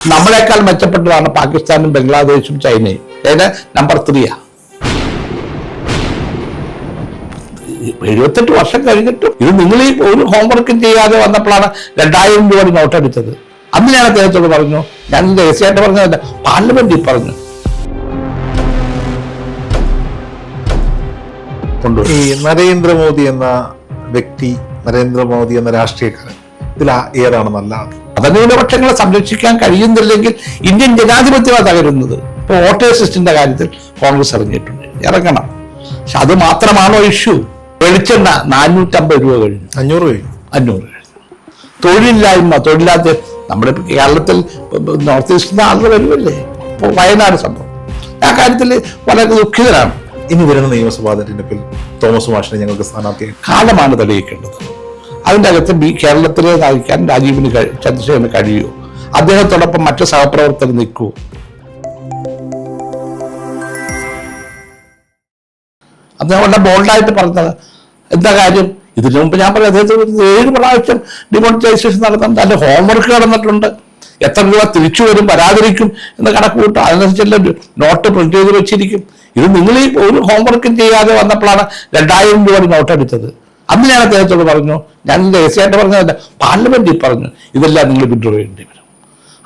നമ്മളെക്കാൾ മെച്ചപ്പെട്ടതാണ് പാകിസ്ഥാനും ബംഗ്ലാദേശും ചൈനയും. ചൈന നമ്പർ ത്രീയാ എഴുപത്തെട്ട് വർഷം കഴിഞ്ഞിട്ടും ഇത് നിങ്ങൾ ഈ ഒരു ഹോംവർക്കും ചെയ്യാതെ വന്നപ്പോഴാണ് രണ്ടായിരം രൂപ നോട്ട് അടിച്ചത്. അന്ന് ഞാൻ അദ്ദേഹത്തോട് പറഞ്ഞു ഞാൻ രഹസ്യമായിട്ട് പറഞ്ഞതല്ല പാർലമെന്റിൽ പറഞ്ഞു. ഈ നരേന്ദ്രമോദി എന്ന വ്യക്തി നരേന്ദ്രമോദി എന്ന രാഷ്ട്രീയക്കാരൻ ഇതിൽ ഏതാണ് നല്ല ആൾ മതന്യൂനപക്ഷങ്ങളെ സംരക്ഷിക്കാൻ കഴിയുന്നില്ലെങ്കിൽ ഇന്ത്യൻ ജനാധിപത്യമാണ് തകരുന്നത്. ഇപ്പോൾ വോട്ടേഴ്സ് ലിസ്റ്റിന്റെ കാര്യത്തിൽ കോൺഗ്രസ് ഇറങ്ങിയിട്ടുണ്ട്. ഇറങ്ങണം. പക്ഷെ അത് മാത്രമാണോ ഇഷ്യൂ? വെളിച്ചെണ്ണ നാനൂറ്റമ്പത് രൂപ കഴിഞ്ഞു. അഞ്ഞൂറ് കഴിഞ്ഞു. അഞ്ഞൂറ് കഴിഞ്ഞു. തൊഴിലില്ലായ്മ തൊഴിലില്ലാത്ത നമ്മുടെ കേരളത്തിൽ നോർത്ത് ഈസ്റ്റിൽ നിന്ന് ആളുകൾ വരുമല്ലേ? ഇപ്പോൾ വയനാട് സംഭവം. ആ കാര്യത്തിൽ വളരെ ദുഃഖിതരാണ്. ഇനി വരുന്ന നിയമസഭാ തെരഞ്ഞെടുപ്പിൽ തോമസ് മാഷിനെ ഞങ്ങൾക്ക് സ്ഥാനാർത്ഥി കാലമാണ് തെളിയിക്കേണ്ടത്. അതിന്റെ അകത്ത് ബി കേരളത്തിലെ നയിക്കാൻ രാജീവിന് ചന്ദ്രശേഖരന് കഴിയൂ. അദ്ദേഹത്തോടൊപ്പം മറ്റു സഹപ്രവർത്തകർ നിൽക്കൂ. അദ്ദേഹം വളരെ ബോൾഡായിട്ട് പറഞ്ഞത്. എന്താ കാര്യം? ഇതിനു മുമ്പ് ഞാൻ പറയാം അദ്ദേഹത്തിന് ഏഴ് പ്രാവശ്യം ഡിമോണിറ്റൈസേഷൻ നടന്നിട്ടുണ്ട് അതിന്റെ ഹോംവർക്ക് നടന്നിട്ടുണ്ട്. എത്ര രൂപ തിരിച്ചു വരും വരാതിരിക്കും എന്ന് കണക്ക് കൂട്ടും അതിനനുസരിച്ചുള്ള ഒരു നോട്ട് പ്രിന്റ് ചെയ്ത് വെച്ചിരിക്കും. ഇത് നിങ്ങൾ ഈ ഒരു ഹോംവർക്കും ചെയ്യാതെ വന്നപ്പോഴാണ് രണ്ടായിരം രൂപ നോട്ട് അടിച്ചത് അന്ന് ഞാൻ അദ്ദേഹത്തോട് പറഞ്ഞു ഞാൻ രഹസ്യമായിട്ട് പറഞ്ഞതല്ല പാർലമെന്റിൽ പറഞ്ഞു ഇതെല്ലാം നിങ്ങൾ വിഡ്രോ ചെയ്യേണ്ടി വരും.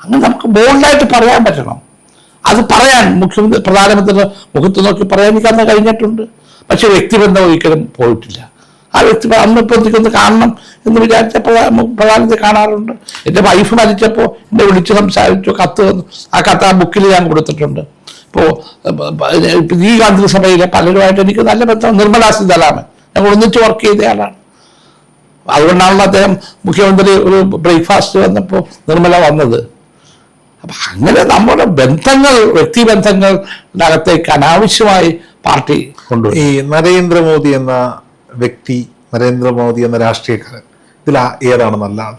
അങ്ങനെ നമുക്ക് ബോൾഡായിട്ട് പറയാൻ പറ്റണം. അത് പറയാൻ മുഖ്യമന്ത്രി പ്രധാനമന്ത്രി മുഖത്ത് നോക്കി പറയാൻ എനിക്ക് അന്ന് കഴിഞ്ഞിട്ടുണ്ട്. പക്ഷെ വ്യക്തിബന്ധം ഒരിക്കലും പോയിട്ടില്ല. ആ വ്യക്തി അന്ന് ഇപ്പൊ എനിക്കൊന്ന് കാണണം എന്ന് വിചാരിച്ച പ്രധാ- പ്രധാനമന്ത്രി കാണാറുണ്ട്. എന്റെ വൈഫ് മരിച്ചപ്പോൾ എന്നെ വിളിച്ച് സംസാരിച്ചു കത്ത് തന്നു. ആ കത്ത് ആ ബുക്കിൽ ഞാൻ കൊടുത്തിട്ടുണ്ട്. ഇപ്പോൾ ഈ ഗാന്ധി സഭയിലെ പലരുമായിട്ട് എനിക്ക് നല്ല ബന്ധം. നിർമ്മലാ സീതാരാമൻ. ഞങ്ങൾ ഒന്നിച്ച് വർക്ക് ചെയ്തയാളാണ് അതുകൊണ്ടാണല്ലോ അദ്ദേഹം മുഖ്യമന്ത്രി ഒരു ബ്രേക്ക്ഫാസ്റ്റ് വന്നപ്പോൾ നിർമ്മല വന്നത്. അപ്പൊ അങ്ങനെ നമ്മുടെ ബന്ധങ്ങൾ വ്യക്തിബന്ധങ്ങളുടെ അകത്തേക്ക് അനാവശ്യമായി പാർട്ടി കൊണ്ടുപോയി ഈ നരേന്ദ്രമോദി എന്ന വ്യക്തി നരേന്ദ്രമോദി എന്ന രാഷ്ട്രീയക്കാരൻ ഇതിൽ ഏതാണ് നല്ല ആൾ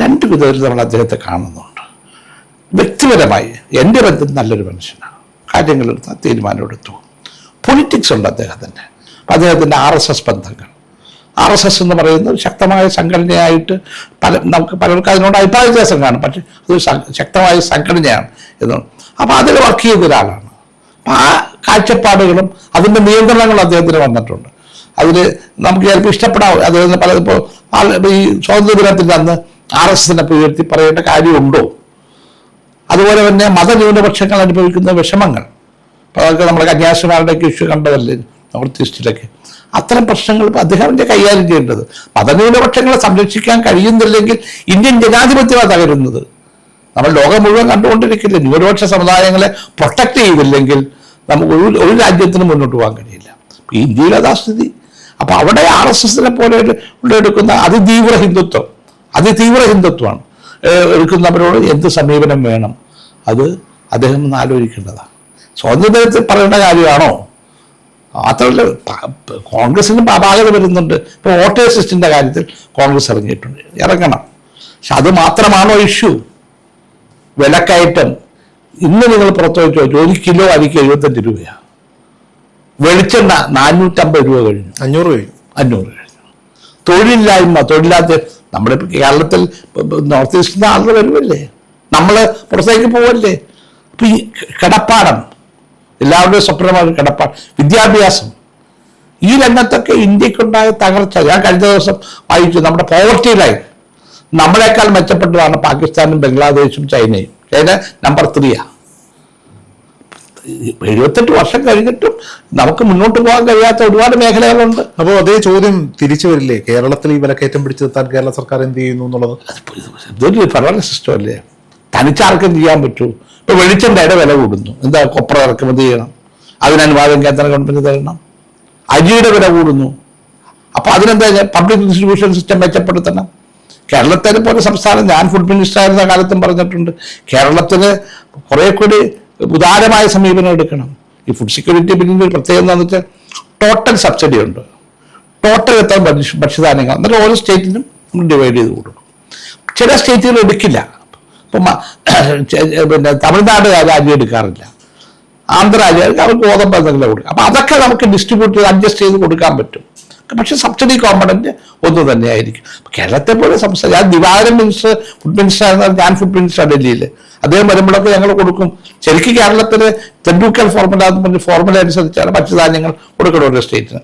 രണ്ട് വിധത്തിൽ നമ്മൾ അദ്ദേഹത്തെ കാണുന്നുണ്ട്. വ്യക്തിപരമായി എന്റെ ബന്ധം നല്ലൊരു മനുഷ്യനാണ്. കാര്യങ്ങളെടുത്ത് തീരുമാനമെടുത്തു. പൊളിറ്റിക്സ് ഉണ്ട് അദ്ദേഹത്തിന്റെ. അദ്ദേഹത്തിന്റെ ആർ എസ് എസ് ബന്ധങ്ങൾ. ആർ എസ് എസ് എന്ന് പറയുന്നത് ശക്തമായ സംഘടനയായിട്ട് പല നമുക്ക് പലർക്കും അതിനോട് അഭിപ്രായ വ്യത്യാസം കാണും. പക്ഷെ അത് ശക്തമായ സംഘടനയാണ് എന്ന്. അപ്പോൾ അതിൽ വർക്ക് ചെയ്ത ഒരാളാണ്. അപ്പം ആ കാഴ്ചപ്പാടുകളും അതിന്റെ നിയന്ത്രണങ്ങളും അദ്ദേഹത്തിന് വന്നിട്ടുണ്ട്. അതിൽ നമുക്ക് ചിലപ്പോൾ ഇഷ്ടപ്പെടാം. അദ്ദേഹത്തിന് പല ഇപ്പോൾ ഈ സ്വാതന്ത്ര്യ ദിനത്തിന്റെ അന്ന് ആർ എസ് എസിനെ ഉയർത്തി പറയേണ്ട കാര്യമുണ്ടോ? അതുപോലെ തന്നെ മതന്യൂനപക്ഷങ്ങൾ അനുഭവിക്കുന്ന വിഷമങ്ങൾ. ഇപ്പോൾ അതൊക്കെ നമ്മുടെ കന്യാസിമാരുടെയൊക്കെ ഇഷ്യൂ കണ്ടതല്ലേ? നോർത്ത് ഈസ്റ്റിലൊക്കെ അത്തരം പ്രശ്നങ്ങൾ അദ്ദേഹം കൈകാര്യം ചെയ്യേണ്ടത്. മതന്യൂനപക്ഷങ്ങളെ സംരക്ഷിക്കാൻ കഴിയുന്നില്ലെങ്കിൽ ഇന്ത്യൻ ജനാധിപത്യമാണ് തകരുന്നത്. നമ്മൾ ലോകം മുഴുവൻ കണ്ടുകൊണ്ടിരിക്കില്ല? ന്യൂനപക്ഷ സമുദായങ്ങളെ പ്രൊട്ടക്ട് ചെയ്തില്ലെങ്കിൽ നമുക്ക് ഒരു ഒരു രാജ്യത്തിന് മുന്നോട്ട് പോകാൻ കഴിയില്ല. ഇന്ത്യയിൽ അതാ സ്ഥിതി അപ്പോൾ അവിടെ ആർ എസ് എസിനെ പോലെ ഉള്ളെടുക്കുന്ന അതിതീവ്ര ഹിന്ദുത്വം അതിതീവ്ര ഹിന്ദുത്വമാണ്. എടുക്കുന്നവരോട് എന്ത് സമീപനം വേണം? അത് അദ്ദേഹം ആലോചിക്കേണ്ടതാണ്. സ്വാതന്ത്ര്യത്തിൽ പറയേണ്ട കാര്യമാണോ? മാത്രമല്ല കോൺഗ്രസിനും അപാകത വരുന്നുണ്ട്. ഇപ്പോൾ വോട്ടേഴ്സ് ലിസ്റ്റിന്റെ കാര്യത്തിൽ കോൺഗ്രസ് ഇറങ്ങിയിട്ടുണ്ട്. ഇറങ്ങണം. പക്ഷെ അത് മാത്രമാണോ ഇഷ്യൂ? വിലക്കയറ്റം. ഇന്ന് നിങ്ങൾ പുറത്തു വെച്ച് നോക്കി ഒരു കിലോ അരിക്ക് എഴുപത്തഞ്ച് രൂപയാണ് വെളിച്ചെണ്ണ നാനൂറ്റമ്പത് രൂപ കഴിഞ്ഞു. അഞ്ഞൂറ് കഴിഞ്ഞു. അഞ്ഞൂറ് കഴിഞ്ഞു. തൊഴിലില്ലായ്മ തൊഴിലില്ലാത്ത നമ്മുടെ കേരളത്തിൽ നോർത്ത് ഈസ്റ്റിൽ നിന്ന് ആളുകൾ വരുമല്ലേ? നമ്മൾ പുറത്തേക്ക് പോവല്ലേ? അപ്പം ഈ കിടപ്പാടം എല്ലാവരുടെയും സ്വപ്നമാണ് കിടപ്പാടം. വിദ്യാഭ്യാസം. ഈ രംഗത്തൊക്കെ ഇന്ത്യക്കുണ്ടായ തകർച്ച ഞാൻ കഴിഞ്ഞ ദിവസം വായിച്ചു. നമ്മുടെ പോവർട്ടി ലൈൻ നമ്മളെക്കാൾ മെച്ചപ്പെട്ടതാണ് പാകിസ്ഥാനും ബംഗ്ലാദേശും ചൈനയും. ചൈന നമ്പർ ത്രീയാണ് എഴുപത്തെട്ട് വർഷം കഴിഞ്ഞിട്ടും നമുക്ക് മുന്നോട്ട് പോകാൻ കഴിയാത്ത ഒരുപാട് മേഖലകളുണ്ട്. അപ്പോൾ അതേ ചോദ്യം തിരിച്ചു വരില്ലേ? കേരളത്തിൽ ഈ വിലക്കയറ്റം പിടിച്ചെത്താൻ കേരള സർക്കാർ എന്ത് ചെയ്യുന്നു എന്നുള്ളത്? ഇതൊരു ഫെഡറൽ സിസ്റ്റം അല്ലേ? തനിച്ചാർക്കും ചെയ്യാൻ പറ്റൂ. ഇപ്പൊ വെളിച്ചെണ്ണയുടെ വില കൂടുന്നു. എന്താ കൊപ്ര ഇറക്കുമതി ചെയ്യണം? അതിന് അനുവാദം കേന്ദ്ര ഗവൺമെന്റ് തരണം. അരിയുടെ വില കൂടുന്നു. അപ്പൊ അതിനെന്താ പബ്ലിക് ഡിസ്ട്രിബ്യൂഷൻ സിസ്റ്റം മെച്ചപ്പെടുത്തണം. കേരളത്തിനെ പോലെ സംസ്ഥാനം ഞാൻ ഫുഡ് മിനിസ്റ്റർ ആയിരുന്ന കാലത്തും പറഞ്ഞിട്ടുണ്ട്. കേരളത്തിന് കുറെ കൂടി ഉദാരമായ സമീപനം എടുക്കണം. ഈ ഫുഡ് സെക്യൂരിറ്റി ബില്ലിന്റെ ഒരു പ്രത്യേകത എന്താണെന്ന് വെച്ചാൽ ടോട്ടൽ സബ്സിഡി ഉണ്ട്. ടോട്ടൽ എത്ര ഭക്ഷ്യ- ഭക്ഷ്യധാന്യങ്ങൾ? എന്നിട്ട് ഓരോ സ്റ്റേറ്റിനും നമ്മൾ ഡിവൈഡ് ചെയ്ത് കൊടുക്കും ചില സ്റ്റേറ്റുകൾ എടുക്കില്ല. ഇപ്പം പിന്നെ തമിഴ്നാട് രാജ്യം എടുക്കാറില്ല. ആന്ധ്ര അവർക്ക് ഗോതമ്പ് എന്തെങ്കിലും കൊടുക്കും. അപ്പം അതൊക്കെ നമുക്ക് ഡിസ്ട്രിബ്യൂട്ട് ചെയ്ത് അഡ്ജസ്റ്റ് ചെയ്ത് കൊടുക്കാൻ പറ്റും. പക്ഷെ സബ്സിഡി കോമ്പണന്റ് ഒന്ന് തന്നെയായിരിക്കും. കേരളത്തെ പോലെ സംസ്ഥാനം ഞാൻ ദിവാകരൻ മിനിസ്റ്റർ ഫുഡ് മിനിസ്റ്റർ ആയിരുന്ന ഞാൻ ഫുഡ് മിനിസ്റ്റർ ഡൽഹിയിൽ അദ്ദേഹം വരുമ്പോഴൊക്കെ ഞങ്ങൾ കൊടുക്കും. ശരിക്കും കേരളത്തിൽ തെണ്ടുക്കൽ ഫോർമുല എന്ന് പറഞ്ഞ ഫോർമുല അനുസരിച്ചാണ് ഭക്ഷ്യധാന്യങ്ങൾ കൊടുക്കണം ഒരു സ്റ്റേറ്റിന്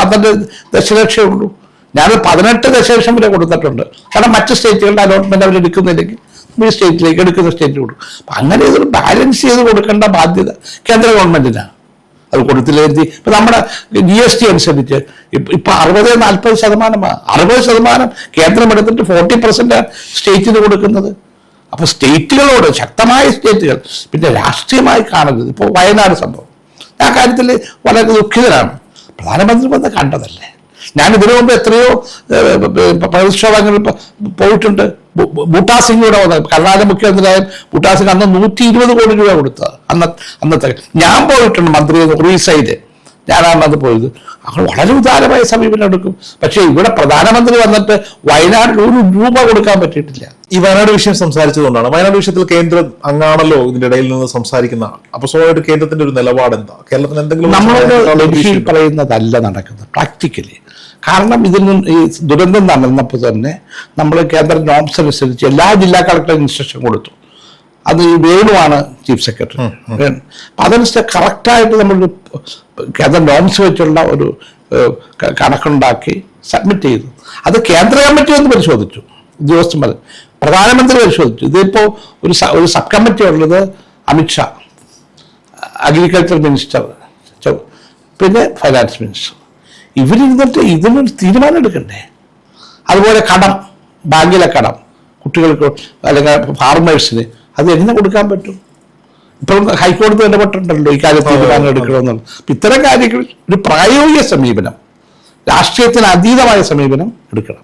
പന്ത്രണ്ട് ദശലക്ഷമേ ഉള്ളൂ. ഞാൻ പതിനെട്ട് ദശലക്ഷം വരെ കൊടുത്തിട്ടുണ്ട്. കാരണം മറ്റ് സ്റ്റേറ്റുകളുടെ അലോട്ട്മെന്റ് അവർ എടുക്കുന്നില്ലെങ്കിൽ ഈ സ്റ്റേറ്റിലേക്ക് എടുക്കുന്ന സ്റ്റേറ്റ് കൊടുക്കും. അങ്ങനെ ഇതൊരു ബാലൻസ് ചെയ്ത് കൊടുക്കേണ്ട ബാധ്യത കേന്ദ്ര ഗവൺമെന്റിനാണ്. അത് കൊടുത്തില്ലെങ്കിൽ ഇപ്പൊ നമ്മുടെ ജി എസ് ടി അനുസരിച്ച് ഇപ്പൊ അറുപത് നാൽപ്പത് ശതമാനമാണ് അറുപത് ശതമാനം കേന്ദ്രം എടുത്തിട്ട് ഫോർട്ടി പെർസെന്റ് സ്റ്റേറ്റിന് കൊടുക്കുന്നത്. അപ്പൊ സ്റ്റേറ്റുകളോട് ശക്തമായ സ്റ്റേറ്റുകൾ പിന്നെ രാഷ്ട്രീയമായി കാണരുത്. ഇപ്പോൾ വയനാട് സംഭവം. ആ കാര്യത്തിൽ വളരെ ദുഃഖിതരാണ് പ്രധാനമന്ത്രി വന്ന് കണ്ടതല്ലേ? ഞാൻ ഇതിനു മുമ്പ് എത്രയോ പ്രതിഷേധങ്ങളിൽ പോയിട്ടുണ്ട്. ബൂട്ടാ സിംഗ് കൂടെ വന്നത്. കർണാടക മുഖ്യമന്ത്രിയായ ബൂട്ടാ സിംഗ് അന്ന് നൂറ്റി ഇരുപത് കോടി രൂപ കൊടുത്തത്. അന്ന അന്നത്തെ ഞാൻ പോയിട്ടുണ്ട് മന്ത്രി ഒറീസയിൽ ഞാനാണ് അത് പോയത്. അവർ വളരെ ഉദാരമായ സമീപനം എടുക്കും. പക്ഷേ ഇവിടെ പ്രധാനമന്ത്രി വന്നിട്ട് വയനാട്ടിൽ ഒരു രൂപ കൊടുക്കാൻ പറ്റിയിട്ടില്ല. ഈ വയനാട് വിഷയം സംസാരിച്ചതുകൊണ്ടാണ്. വയനാട് വിഷയത്തിൽ കേന്ദ്രം അങ്ങാണല്ലോ ഇതിന്റെ ഇടയിൽ നിന്ന് സംസാരിക്കുന്ന അപ്പൊ സ്വാഭാവികമായിട്ട് കേന്ദ്രത്തിന്റെ ഒരു നിലപാട് എന്താ കേരളത്തിന് എന്തെങ്കിലും നമ്മളോട് പറയുന്നതല്ല നടക്കുന്നത്. പ്രാക്ടിക്കലി കാരണം ഇതിൽ നിന്ന് ഈ ദുരന്തം നടന്നപ്പോൾ തന്നെ നമ്മൾ കേന്ദ്ര നോംസ് അനുസരിച്ച് എല്ലാ ജില്ലാ കളക്ടർ ഇൻസ്ട്രക്ഷൻ കൊടുത്തു. അത് ഈ വേണുവാണ് ചീഫ് സെക്രട്ടറി വേണു. അപ്പം അതനുസരിച്ച് കറക്റ്റായിട്ട് നമ്മൾ കേന്ദ്ര നോംസ് വെച്ചുള്ള ഒരു കണക്കുണ്ടാക്കി സബ്മിറ്റ് ചെയ്തു. അത് കേന്ദ്ര കമ്മിറ്റി ഒന്ന് പരിശോധിച്ചു. ഉദ്യോഗസ്ഥന്മാർ പ്രധാനമന്ത്രി പരിശോധിച്ചു. ഇതിപ്പോൾ ഒരു ഒരു സബ് കമ്മിറ്റി ഉള്ളത് അമിത്ഷാ അഗ്രികൾച്ചർ മിനിസ്റ്റർ പിന്നെ ഫൈനാൻസ് മിനിസ്റ്റർ ഇവരിരുന്നിട്ട് ഇതിനൊരു തീരുമാനം എടുക്കണ്ടേ? അതുപോലെ കടം ബാങ്കിലെ കടം കുട്ടികൾക്ക് അല്ലെങ്കിൽ ഫാർമേഴ്സിന് അത് എങ്ങനെ കൊടുക്കാൻ പറ്റും? ഇപ്പം ഹൈക്കോടതി ഇടപെട്ടിട്ടുണ്ടല്ലോ ഈ കാര്യത്തിൽ തീരുമാനം എടുക്കണമെന്നുള്ളത് അപ്പൊ ഇത്തരം കാര്യങ്ങൾ ഒരു പ്രായോഗിക സമീപനം. രാഷ്ട്രീയത്തിന് അതീതമായ സമീപനം എടുക്കണം.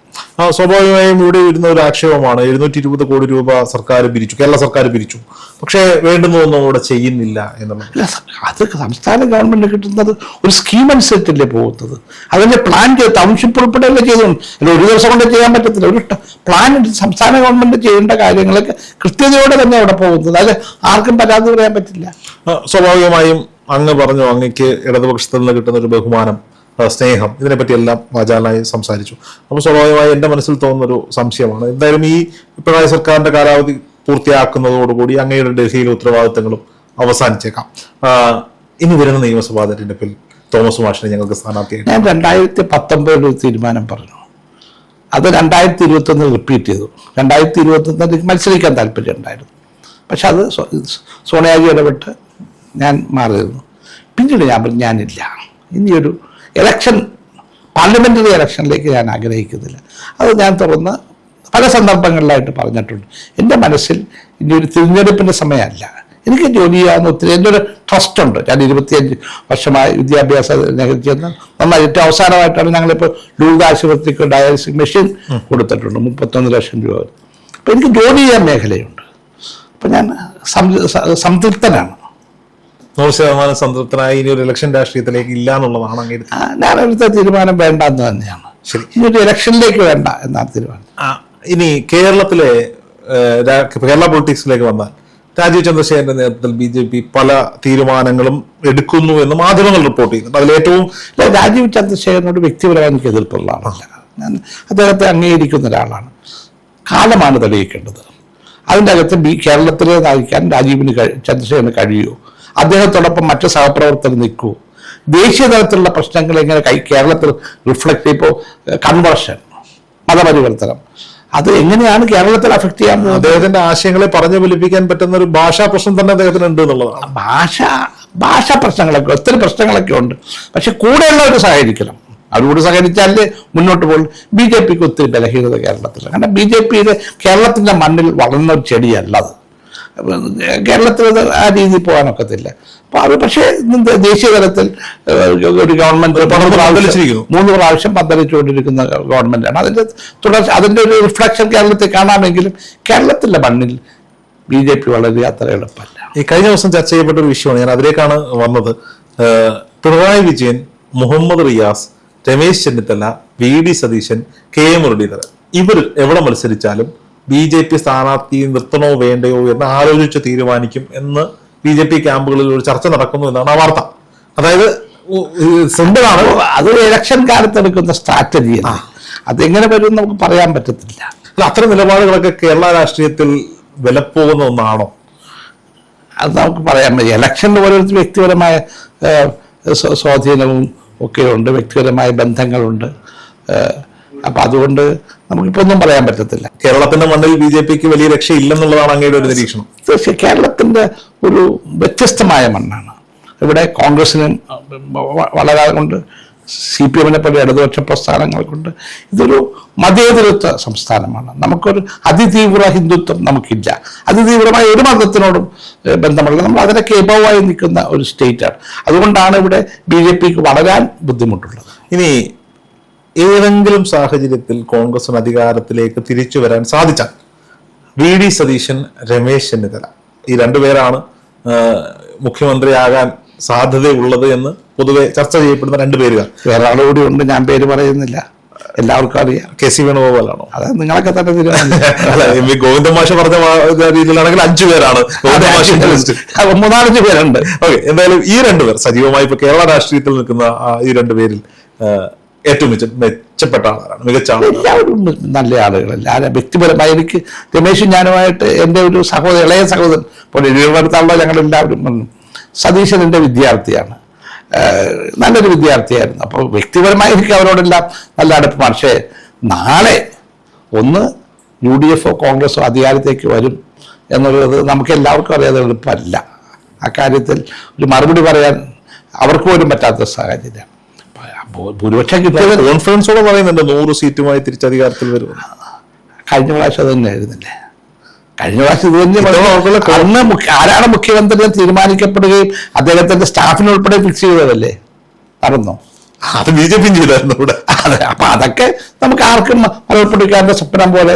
സ്വാഭാവികമായും ഇവിടെ ഇരുന്ന ഒരു ആക്ഷേപമാണ്. എഴുന്നൂറ്റി ഇരുപത് കോടി രൂപ സർക്കാർ പിരിച്ചു കേരള സർക്കാർ പിരിച്ചു. പക്ഷേ വേണ്ടുന്നതൊന്നും ഇവിടെ ചെയ്യുന്നില്ല എന്നുള്ളത്. അല്ല അത് സംസ്ഥാന ഗവൺമെന്റ് കിട്ടുന്നത് ഒരു സ്കീം അനുസരിച്ചല്ലേ പോകുന്നത്? അതിന്റെ പ്ലാൻ ചെയ്ത് ടൗൺഷിപ്പ് ഉൾപ്പെടെയല്ലേ ചെയ്തു ഒരു ദിവസം കൊണ്ട് ചെയ്യാൻ പറ്റത്തില്ല. ഒരു പ്ലാൻ സംസ്ഥാന ഗവൺമെന്റ് ചെയ്യേണ്ട കാര്യങ്ങളൊക്കെ കൃത്യതയോടെ തന്നെ അവിടെ പോകുന്നത്. അത് ആർക്കും പരാതി പറയാൻ പറ്റില്ല. സ്വാഭാവികമായും അങ്ങ് പറഞ്ഞു അങ്ങക്ക് ഇടതുപക്ഷത്തിൽ നിന്ന് കിട്ടുന്ന ഒരു ബഹുമാനം സ്നേഹം ഇതിനെപ്പറ്റിയെല്ലാം വാചാലായി സംസാരിച്ചു. അപ്പോൾ സ്വാഭാവികമായി എന്റെ മനസ്സിൽ തോന്നുന്ന ഒരു സംശയമാണ്. എന്തായാലും ഈ പിണറായി സർക്കാരിന്റെ കാലാവധി പൂർത്തിയാക്കുന്നതോടുകൂടി അങ്ങയുടെ ഡൽഹിയിലെ ഉത്തരവാദിത്തങ്ങളും അവസാനിച്ചേക്കാം. ഇനി വരുന്ന നിയമസഭാ തെരഞ്ഞെടുപ്പിൽ തോമസ് മാഷിനെ ഞങ്ങൾക്ക് സ്ഥാനാർത്ഥിയായി ഞാൻ രണ്ടായിരത്തി പത്തൊമ്പതിൽ ഒരു തീരുമാനം പറഞ്ഞു. അത് രണ്ടായിരത്തി ഇരുപത്തൊന്നിൽ റിപ്പീറ്റ് ചെയ്തു. രണ്ടായിരത്തി ഇരുപത്തൊന്നിൽ മത്സരിക്കാൻ താല്പര്യം ഉണ്ടായിരുന്നു. പക്ഷെ അത് സോണിയാജി ഇടപെട്ട് ഞാൻ മാറിയിരുന്നു. പിന്നീട് ഞാൻ പറഞ്ഞു ഞാനില്ല. ഇനിയൊരു ഇലക്ഷൻ പാർലമെന്ററി ഇലക്ഷനിലേക്ക് ഞാൻ ആഗ്രഹിക്കുന്നില്ല. അത് ഞാൻ തുറന്ന് പല സന്ദർഭങ്ങളിലായിട്ട് പറഞ്ഞിട്ടുണ്ട്. എന്റെ മനസ്സിൽ ഇനി ഒരു തിരഞ്ഞെടുപ്പിന്റെ സമയമല്ല. എനിക്ക് ജോലി ചെയ്യാവുന്ന ഒത്തിരി എന്റെ ഒരു ട്രസ്റ്റ് ഉണ്ട്. ഞാൻ ഇരുപത്തിയഞ്ച് വർഷമായി വിദ്യാഭ്യാസ രംഗത്ത് ചെന്ന് നന്നായി. ഏറ്റവും അവസാനമായിട്ടാണ് ഞങ്ങളിപ്പോൾ ലൂർദ് ആശുപത്രിക്ക് ഡയാലിസിസ് മെഷീൻ കൊടുത്തിട്ടുണ്ട്. മുപ്പത്തൊന്ന് ലക്ഷം രൂപ. അപ്പോൾ എനിക്ക് ജോലി ചെയ്യാൻ മേഖലയുണ്ട്. അപ്പം ഞാൻ സംതൃപ്തനാണ്. നൂറ് ശതമാനം സംതൃപ്തനായി ഇനി ഒരു ഇലക്ഷൻ രാഷ്ട്രീയത്തിലേക്ക് ഇല്ല എന്നുള്ളതാണ് ഞാൻ എടുത്ത തീരുമാനം വേണ്ട എന്ന് തന്നെയാണ്. ശരി. ഇനി ഒരു ഇലക്ഷനിലേക്ക് വേണ്ട എന്നാണ് തീരുമാനം. ആ, ഇനി കേരളത്തിലെ കേരള പൊളിറ്റിക്സിലേക്ക് വന്നാൽ രാജീവ് ചന്ദ്രശേഖരന്റെ നേതൃത്വത്തിൽ ബി ജെ പി പല തീരുമാനങ്ങളും എടുക്കുന്നു എന്ന് മാധ്യമങ്ങൾ റിപ്പോർട്ട് ചെയ്യുന്നുണ്ട്. അതിൽ ഏറ്റവും രാജീവ് ചന്ദ്രശേഖരനോട് വ്യക്തിപരമായി എനിക്ക് എതിർപ്പുള്ള ആളല്ല ഞാൻ അദ്ദേഹത്തെ അംഗീകരിക്കുന്ന ഒരാളാണ്. കാലമാണ് തെളിയിക്കേണ്ടത്. അതിന്റെ അകത്ത് ബി കേരളത്തിലെ നയിക്കാൻ രാജീവിന് ചന്ദ്രശേഖരന് കഴിയുമോ? അദ്ദേഹത്തോടൊപ്പം മറ്റു സഹപ്രവർത്തകർ നിൽക്കൂ. ദേശീയ തലത്തിലുള്ള പ്രശ്നങ്ങൾ എങ്ങനെ കൈ കേരളത്തിൽ റിഫ്ലക്ട് ഇപ്പോൾ കൺവേർഷൻ മതപരിവർത്തനം. അത് എങ്ങനെയാണ് കേരളത്തിൽ അഫക്ട് ചെയ്യാൻ അദ്ദേഹത്തിന്റെ ആശയങ്ങളെ പറഞ്ഞു ഫലിപ്പിക്കാൻ പറ്റുന്ന ഒരു ഭാഷാ പ്രശ്നം തന്നെ അദ്ദേഹത്തിന് ഉണ്ട് എന്നുള്ളതാണ് ഭാഷ ഭാഷാ പ്രശ്നങ്ങളൊക്കെ ഒത്തിരി പ്രശ്നങ്ങളൊക്കെ ഉണ്ട്. പക്ഷെ കൂടെയുള്ളവർ സഹകരിക്കണം. അവരോട് സഹകരിച്ചാലേ മുന്നോട്ട് പോകും. ബി ജെ പിക്ക് ഒത്തിരി ബലഹീനത കേരളത്തിൽ. കാരണം ബി ജെ പിയുടെ കേരളത്തിന്റെ മണ്ണിൽ വളർന്ന ഒരു ചെടിയല്ല അത്. കേരളത്തിൽ ആ രീതിയിൽ പോകാനൊക്കത്തില്ല അപ്പൊ അത് പക്ഷേ ദേശീയ തലത്തിൽ ഒരു ഗവൺമെന്റ് മൂന്ന് പ്രാവശ്യം- പന്തലിച്ചുകൊണ്ടിരിക്കുന്ന ഗവൺമെന്റാണ്. അതിന്റെ തുടർച്ച അതിന്റെ ഒരു റിഫ്ലക്ഷൻ കേരളത്തിൽ കാണാമെങ്കിലും കേരളത്തിലെ മണ്ണിൽ ബി ജെ പി വളരെ അത്ര എളുപ്പമല്ല. ഈ കഴിഞ്ഞ ദിവസം ചർച്ച ചെയ്യപ്പെട്ട ഒരു വിഷയമാണ് ഞാൻ അതിലേക്കാണ് വന്നത്. Pinarayi Vijayan Muhammad Riyas Ramesh Chennithala V D Satheesan K A Muraleedharan ഇവർ എവിടെ മത്സരിച്ചാലും ബി ജെ പി സ്ഥാനാർത്ഥി നിർത്തണോ വേണ്ടയോ എന്ന് ആലോചിച്ച് തീരുമാനിക്കും എന്ന് ബി ജെ പി ക്യാമ്പുകളിൽ ഒരു ചർച്ച നടക്കുന്നു എന്നാണ് ആ വാർത്ത. അതായത് സിമ്പിളാണ്. അത് ഇലക്ഷൻ കാലത്ത് എടുക്കുന്ന സ്ട്രാറ്റജി അതെങ്ങനെ വരും നമുക്ക് പറയാൻ പറ്റത്തില്ല. അല്ല, അത്തരം നിലപാടുകളൊക്കെ കേരള രാഷ്ട്രീയത്തിൽ വിലപ്പോകുന്ന ഒന്നാണോ? അത് നമുക്ക് പറയാൻ പറ്റും ഇലക്ഷനിൽ ഓരോരുത്തർ വ്യക്തിപരമായ സ്വാധീനവും ഒക്കെ ഉണ്ട് വ്യക്തിപരമായ ബന്ധങ്ങളുണ്ട്. അപ്പൊ അതുകൊണ്ട് നമുക്കിപ്പോ ഒന്നും പറയാൻ പറ്റത്തില്ല. കേരളത്തിന്റെ മണ്ണിൽ ബി ജെ പിക്ക് വലിയ രക്ഷയില്ലെന്നുള്ളതാണ് അങ്ങയുടെ ഒരു നിരീക്ഷണം. പക്ഷേ കേരളത്തിന്റെ ഒരു വ്യത്യസ്തമായ മണ്ണാണ്. ഇവിടെ കോൺഗ്രസിനും വളരാതെ കൊണ്ട് സി പി എമ്മിനെ പോലെ ഇടതുപക്ഷ പ്രസ്ഥാനങ്ങൾ കൊണ്ട് ഇതൊരു മതേതരത്വ സംസ്ഥാനമാണ്. നമുക്കൊരു അതിതീവ്ര ഹിന്ദുത്വം നമുക്കില്ല. അതിതീവ്രമായ ഒരു മതത്തിനോടും ബന്ധമുള്ള നമ്മൾ അതിനൊക്കെ എബവായി നിൽക്കുന്ന ഒരു സ്റ്റേറ്റാണ്. അതുകൊണ്ടാണ് ഇവിടെ ബി ജെ പിക്ക് വളരാൻ ബുദ്ധിമുട്ടുള്ളത്. ഇനി ഏതെങ്കിലും സാഹചര്യത്തിൽ കോൺഗ്രസിന് അധികാരത്തിലേക്ക് തിരിച്ചു വരാൻ സാധിച്ചാൽ വി ഡി സതീശൻ രമേശ് ചെന്നിത്തല ഈ രണ്ടുപേരാണ് മുഖ്യമന്ത്രിയാകാൻ സാധ്യതയുള്ളത് എന്ന് പൊതുവെ ചർച്ച ചെയ്യപ്പെടുന്ന രണ്ട് പേരുകൾ. വേറെ ആളുകൂടി ഉണ്ട് ഞാൻ പേര് പറയുന്നില്ല. എല്ലാവർക്കും അറിയാം. കെ സി വേണുഗോപാലാണോ? അത് നിങ്ങളൊക്കെ തന്നെ അല്ല എം വി ഗോവിന്ദ മാഷ പറഞ്ഞ രീതിയിലാണെങ്കിൽ അഞ്ചു പേരാണ് മൂന്നാലഞ്ച് പേരുണ്ട്. ഓക്കെ എന്തായാലും ഈ രണ്ടുപേർ സജീവമായി ഇപ്പൊ കേരള രാഷ്ട്രീയത്തിൽ നിൽക്കുന്ന ഈ രണ്ടുപേരിൽ ഏറ്റവും മെച്ച മെച്ചപ്പെട്ട ആളാണ് മികച്ച ആളാണ് നല്ല ആളുകളല്ല. ആരാ? വ്യക്തിപരമായി എനിക്ക് രമേശും ഞാനുമായിട്ട് എന്റെ ഒരു സഹോദരൻ ഇളയ സഹോദരൻ പോലെ ഇരുപത്താളുള്ള വന്നു. സതീശൻ എന്റെ വിദ്യാർത്ഥിയാണ്. നല്ലൊരു വിദ്യാർത്ഥിയായിരുന്നു. അപ്പോൾ വ്യക്തിപരമായി എനിക്ക് അവരോടെല്ലാം നല്ല അടുപ്പമാണ്. പക്ഷേ നാളെ ഒന്ന് യു ഡി എഫോ കോൺഗ്രസോ അധികാരത്തേക്ക് വരും എന്നുള്ളത് നമുക്ക് എല്ലാവർക്കും അറിയാതെ എളുപ്പമല്ല അക്കാര്യത്തിൽ ഒരു മറുപടി പറയാൻ അവർക്ക് പോലും പറ്റാത്ത സാഹചര്യം ഭൂരിപക്ഷം കിട്ടിയത് കോൺഫിഡൻസോടെ പറയുന്നുണ്ട് നൂറ് സീറ്റുമായി തിരിച്ചധികാരത്തിൽ വരും കഴിഞ്ഞ പ്രാവശ്യം അത് തന്നെയായിരുന്നില്ലേ? കഴിഞ്ഞ പ്രാവശ്യം ഇത് തന്നെ. അന്ന് ആരാണ് മുഖ്യമന്ത്രി തീരുമാനിക്കപ്പെടുകയും അദ്ദേഹത്തിന്റെ സ്റ്റാഫിനെ ഉൾപ്പെടെ ഫിക്സ് ചെയ്തതല്ലേ? നടന്നോ? അത് ബി ജെ പി ചെയ്തായിരുന്നു ഇവിടെ. അതെ അപ്പൊ അതൊക്കെ നമുക്ക് ആർക്കും മലർപ്പിടിക്കാരന്റെ സ്വപ്നം പോലെ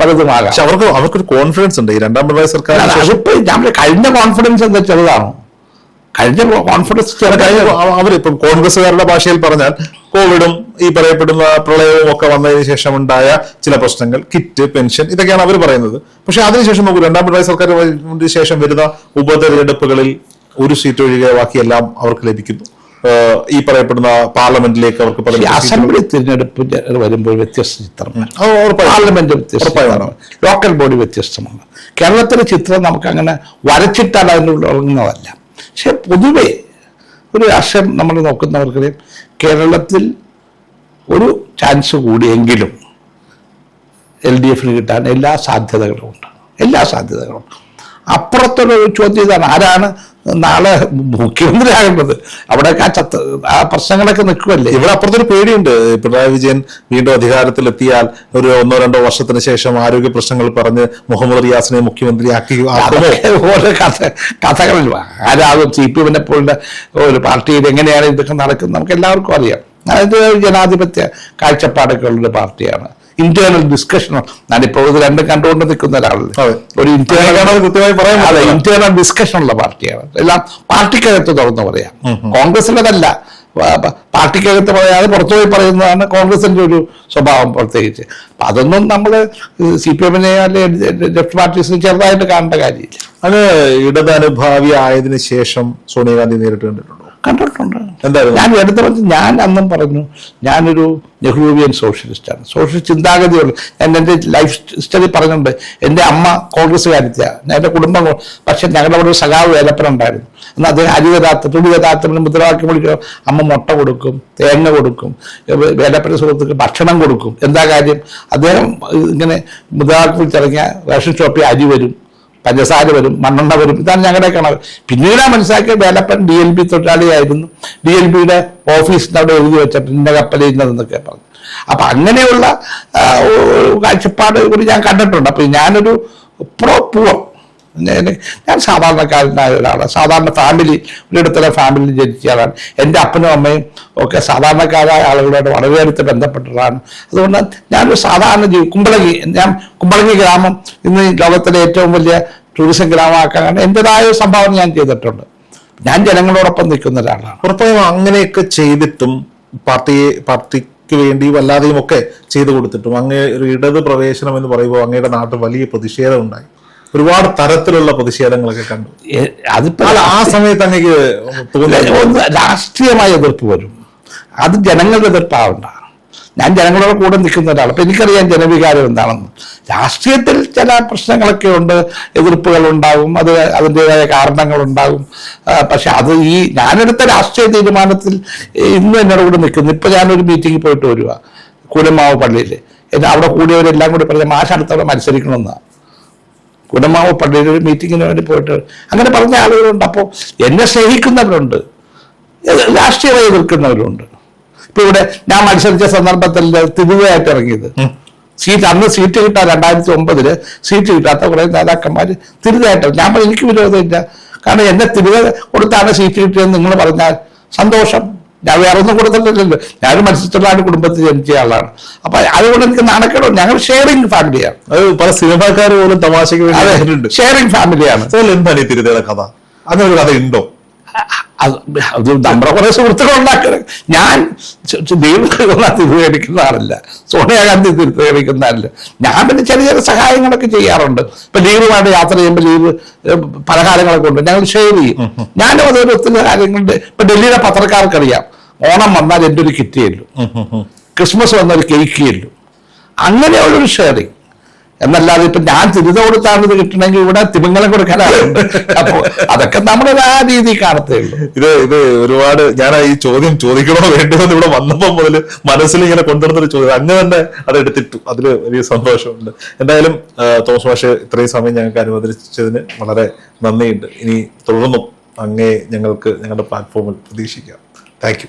പലതുമാകാം. പക്ഷെ അവർക്ക് അവർക്കൊരു കോൺഫിഡൻസ് ഉണ്ട്. ഈ രണ്ടാം പിണറായി സർക്കാർ അതിപ്പോ കഴിഞ്ഞ കോൺഫിഡൻസ് എന്താ ചെറുതാണോ കഴിഞ്ഞ കോൺഫിഡൻസ് അവർ അവരിപ്പം കോൺഗ്രസ്സുകാരുടെ ഭാഷയിൽ പറഞ്ഞാൽ കോവിഡും ഈ പറയപ്പെടുന്ന പ്രളയവും ഒക്കെ വന്നതിന് ശേഷം ഉണ്ടായ ചില പ്രശ്നങ്ങൾ കിറ്റ് പെൻഷൻ ഇതൊക്കെയാണ് അവർ പറയുന്നത്. പക്ഷെ അതിനുശേഷം നോക്കൂ രണ്ടാം പിണറായി സർക്കാർ വന്നതിന് ശേഷം വരുന്ന ഉപതെരഞ്ഞെടുപ്പുകളിൽ ഒരു സീറ്റ് ഒഴികെ ബാക്കിയെല്ലാം അവർക്ക് ലഭിക്കുന്നു. ഈ പറയപ്പെടുന്ന പാർലമെന്റിലേക്ക് അവർക്ക് അസംബ്ലി തിരഞ്ഞെടുപ്പ് വരുമ്പോൾ വ്യത്യസ്ത ചിത്രമാണ്. പാർലമെന്റ് വ്യത്യസ്തമാണ് ലോക്കൽ ബോഡി വ്യത്യസ്തമാണ്. കേരളത്തിലെ ചിത്രം നമുക്ക് അങ്ങനെ വരച്ചിട്ടാൽ അതിനുള്ള ഉറങ്ങുന്നതല്ല പക്ഷെ പൊതുവെ ഒരു രാഷ്ട്രം നമ്മൾ നോക്കുന്നവർക്കറിയാം. കേരളത്തിൽ ഒരു ചാൻസ് കൂടിയെങ്കിലും എൽ ഡി എഫിന് കിട്ടാൻ എല്ലാ സാധ്യതകളും ഉണ്ട്. എല്ലാ സാധ്യതകളും ഉണ്ട്. അപ്പുറത്തുള്ള ഒരു ചോദ്യം ഇതാണ്. ആരാണ് നാളെ മുഖ്യമന്ത്രിയാകേണ്ടത് അവിടെയൊക്കെ ആ ചത്ത ആ പ്രശ്നങ്ങളൊക്കെ നിൽക്കുമല്ലേ ഇവിടെ അപ്പുറത്തൊരു പേടിയുണ്ട്. പിണറായി വിജയൻ വീണ്ടും അധികാരത്തിലെത്തിയാൽ ഒരു ഒന്നോ രണ്ടോ വർഷത്തിന് ശേഷം ആരോഗ്യ പ്രശ്നങ്ങൾ പറഞ്ഞ് മുഹമ്മദ് റിയാസിനെ മുഖ്യമന്ത്രിയാക്കി ഓരോ കഥ കഥകളിൽ ആരാകും സി പി എമ്മിനെ പോലുള്ള ഒരു പാർട്ടിയിൽ എങ്ങനെയാണ് ഇതൊക്കെ നടക്കുന്നത്? നമുക്ക് എല്ലാവർക്കും അറിയാം. അതായത് ജനാധിപത്യ കാഴ്ചപ്പാടൊക്കെ ഉള്ളൊരു പാർട്ടിയാണ്. ഇന്റേണൽ ഡിസ്കഷൻ ഞാനിപ്പോൾ ഇത് രണ്ടും കണ്ടുകൊണ്ട് നിൽക്കുന്ന ഒരാളല്ലേ. ഒരു ഇന്റേണൽ കൃത്യമായി പറയാൻ അതെ. ഇന്റേണൽ ഡിസ്കഷൻ ഉള്ള പാർട്ടിയാണ്. എല്ലാം പാർട്ടിക്കകത്ത് തുറന്നു പറയാം. കോൺഗ്രസിലതല്ല പാർട്ടിക്കകത്ത് പറയാതെ പുറത്തുപോയി പറയുന്നതാണ് കോൺഗ്രസിന്റെ ഒരു സ്വഭാവം പ്രത്യേകിച്ച്. അപ്പൊ അതൊന്നും നമ്മൾ സി പി എമ്മിനെ അല്ലെങ്കിൽ ലെഫ്റ്റ് പാർട്ടീസിനെ ചെറുതായിട്ട് കാണേണ്ട കാര്യമില്ല. അത് ഇടതനുഭാവി ആയതിനു ശേഷം സോണിയാഗാന്ധി നേരിട്ട് കണ്ടിട്ടുണ്ടോ? കണ്ടിട്ടുണ്ട്. ഞാൻ എടുത്ത പറഞ്ഞു ഞാൻ അന്നും പറഞ്ഞു ഞാനൊരു നെഹ്റുവിയൻ സോഷ്യലിസ്റ്റാണ്. സോഷ്യലിസ്റ്റ് ചിന്താഗതിയുള്ള ഞാൻ എന്റെ ലൈഫ് സ്റ്റഡി പറഞ്ഞിട്ടുണ്ട് എന്റെ അമ്മ കോൺഗ്രസ്സുകാരിത്താണ് ഞാൻ എന്റെ കുടുംബം പക്ഷേ ഞങ്ങളുടെ അവിടെ ഒരു സഖാവ് വേലപ്പൻ ഉണ്ടായിരുന്നു. എന്നാൽ അദ്ദേഹം അരി തരാത്ത തുണി തരാത്തവന് മുദ്രാവാക്യം വിളിക്കുക അമ്മ മുട്ട കൊടുക്കും തേങ്ങ കൊടുക്കും വേലപ്പന സുഹൃത്തുക്ക് ഭക്ഷണം കൊടുക്കും. എന്താ കാര്യം? അദ്ദേഹം ഇങ്ങനെ മുദ്രാവാക്യം വിളിച്ചിറങ്ങിയ റേഷൻ ഷോപ്പിൽ അരി വരും. പഞ്ചസാര വരും മണ്ണെണ്ണ വരും. ഇതാണ് ഞങ്ങളുടെ കണക്ക്. ആ മനസ്സിലാക്കിയ വേലപ്പൻ ഡി എൽ ബി തൊഴിലാളിയായിരുന്നു. ഡി എൽ ബിയുടെ ഓഫീസിന്റെ അവിടെ എഴുതി വെച്ചിട്ട് ഇന്ന കപ്പലിൽ ഇന്നതെന്നൊക്കെ പറഞ്ഞു. അപ്പൊ അങ്ങനെയുള്ള കാഴ്ചപ്പാട് കൂടി ഞാൻ കണ്ടിട്ടുണ്ട്. അപ്പൊ ഞാനൊരു പ്രോ പൂവർ ഞാൻ സാധാരണക്കാരനായ ഒരാളാണ് സാധാരണ ഫാമിലി ഒരിടത്തുള്ള ഫാമിലി ജനിച്ച ആളാണ്. എന്റെ അപ്പനും അമ്മയും ഒക്കെ സാധാരണക്കാരായ ആളുകളോട് വളരെ അടുത്ത് ബന്ധപ്പെട്ടതാണ് അതുകൊണ്ട് ഞാനൊരു സാധാരണ ജീവി കുമ്പളങ്ങി ഞാൻ കുമ്പളങ്ങി ഗ്രാമം ഇന്ന് ലോകത്തിലെ ഏറ്റവും വലിയ ടൂറിസം ഗ്രാമമാക്കാൻ എന്റെതായ സംഭാവന ഞാൻ ചെയ്തിട്ടുണ്ട്. ഞാൻ ജനങ്ങളോടൊപ്പം നിൽക്കുന്ന ഒരാളാണ്. ഉറപ്പായും അങ്ങനെയൊക്കെ ചെയ്തിട്ടും പാർട്ടിയെ പാർട്ടിക്ക് വേണ്ടി വല്ലാതെയും ഒക്കെ ചെയ്തു കൊടുത്തിട്ടും അങ്ങേ ഇടത് പ്രവേശനം എന്ന് പറയുമ്പോൾ അങ്ങയുടെ നാട്ടിൽ വലിയ പ്രതിഷേധം ഉണ്ടായി. ഒരുപാട് തരത്തിലുള്ള പ്രതിഷേധങ്ങളൊക്കെ കണ്ടു. അതിപ്പോ ആ സമയത്ത് അങ്ങേക്ക് രാഷ്ട്രീയമായ എതിർപ്പ് വരും. അത് ജനങ്ങളുടെ എതിർപ്പാവണ്ട. ഞാൻ ജനങ്ങളുടെ കൂടെ നിൽക്കുന്ന ഒരാൾ അപ്പൊ എനിക്കറിയാം ജനവികാരം എന്താണെന്ന്. രാഷ്ട്രീയത്തിൽ ചില പ്രശ്നങ്ങളൊക്കെ ഉണ്ട്. എതിർപ്പുകൾ ഉണ്ടാകും അത് അതിന്റെതായ കാരണങ്ങളുണ്ടാകും ഉണ്ടാവും. പക്ഷെ അത് ഈ ഞാനെടുത്ത രാഷ്ട്രീയ തീരുമാനത്തിൽ ഇന്ന് എന്നോട് കൂടെ നിൽക്കുന്നു. ഇപ്പൊ ഞാനൊരു മീറ്റിംഗിൽ പോയിട്ട് വരിക കൂലമാവ് പള്ളിയിൽ എന്നെ അവിടെ കൂടിയവരെല്ലാം കൂടി പറഞ്ഞ മാഷ അടുത്തവിടെ മത്സരിക്കണമെന്നാണ് കുടമാവ് പള്ളിയിൽ ഒരു മീറ്റിങ്ങിന് വേണ്ടി പോയിട്ട് അങ്ങനെ പറഞ്ഞ ആളുകളുണ്ട്. അപ്പോൾ എന്നെ സ്നേഹിക്കുന്നവരുണ്ട്. രാഷ്ട്രീയമായി എതിർക്കുന്നവരുണ്ട് ഇപ്പൊ ഇവിടെ ഞാൻ മത്സരിച്ച സന്ദർഭത്തിൽ തിരുവയായിട്ട് ഇറങ്ങിയത്. സീറ്റ് അന്ന് സീറ്റ് കിട്ടാൻ രണ്ടായിരത്തി ഒമ്പതിൽ സീറ്റ് കിട്ടാത്ത കുറെ നേതാക്കന്മാർ തിരുതായിട്ട് ഞാൻ എനിക്ക് വിരോധമില്ല. കാരണം എന്നെ തിരുവ കൊടുത്താണ് സീറ്റ് കിട്ടിയെന്ന് നിങ്ങൾ പറഞ്ഞാൽ സന്തോഷം. ഞാൻ വേറെ ഒന്നും കൊടുത്തിട്ടില്ലല്ലോ. ഞാൻ മത്സ്യത്തൊഴിലാളി കുടുംബത്തിൽ ജനിച്ച ആളാണ്. അപ്പൊ അതുകൊണ്ട് എനിക്ക് നാണക്കേടും. ഞങ്ങൾ ഷെയറിംഗ് ഫാമിലിയാണ് അത് പല സിനിമാക്കാർ പോലും തമാശക്ക് വേണ്ടി ഷെയറിങ് ഫാമിലിയാണ് എന്താണ് ഈ തിരുതയുടെ കഥ? അങ്ങനെ ഒരു കഥ ഉണ്ടോ? അത് നമ്മുടെ കുറെ സുഹൃത്തുക്കൾ ഉണ്ടാക്കണം ഞാൻ ദൈവം തിരുവേടിക്കുന്ന ആളല്ല. സോണിയാഗാന്ധി തിരുവേടിക്കുന്ന ഞാൻ പിന്നെ ചെറിയ ചെറിയ സഹായങ്ങളൊക്കെ ചെയ്യാറുണ്ട്. ഇപ്പൊ ലീവുമായിട്ട് യാത്ര ചെയ്യുമ്പോൾ ലീവ് പലഹാരങ്ങളൊക്കെ ഉണ്ട്. ഞങ്ങൾ ഷെയർ ചെയ്യും. ഞാൻ അതൊരു ഒത്തിരി കാര്യങ്ങളുണ്ട്. ഇപ്പൊ ഡൽഹിയിലെ പത്രക്കാർക്കറിയാം. ഓണം വന്നാൽ എന്റെ ഒരു കിറ്റ് ക്രിസ്മസ് വന്നാൽ ഒരു കേക്ക് ചെല്ലും അങ്ങനെയുള്ളൊരു ഷെയറിങ്. എന്നല്ലാതെ ഇപ്പൊ ഞാൻ തിരുത കൊടുത്താണ് കിട്ടണമെങ്കിൽ ഇവിടെ തിമിങ്ങലം കൊടുക്കാനാണ്. അപ്പൊ അതൊക്കെ നമ്മൾ ആ രീതി കാണത്തേ ഉള്ളൂ. ഇത് ഇത് ഒരുപാട് ഞാൻ ഈ ചോദ്യം ചോദിക്കണോ വേണ്ടോ ഇവിടെ വന്നപ്പോൾ മുതൽ മനസ്സിൽ ഇങ്ങനെ കൊണ്ടുവന്നൊരു ചോദ്യം. അങ്ങ് തന്നെ അത് എടുത്തിട്ടു. അതിൽ വലിയ സന്തോഷമുണ്ട്. എന്തായാലും തോമസ് മാഷ് ഇത്രയും സമയം ഞങ്ങൾക്ക് അനുവദിച്ചതിന് വളരെ നന്ദിയുണ്ട്. ഇനി തുടർന്നും അങ്ങേ ഞങ്ങൾക്ക് ഞങ്ങളുടെ പ്ലാറ്റ്ഫോമിൽ പ്രതീക്ഷിക്കാം. താങ്ക്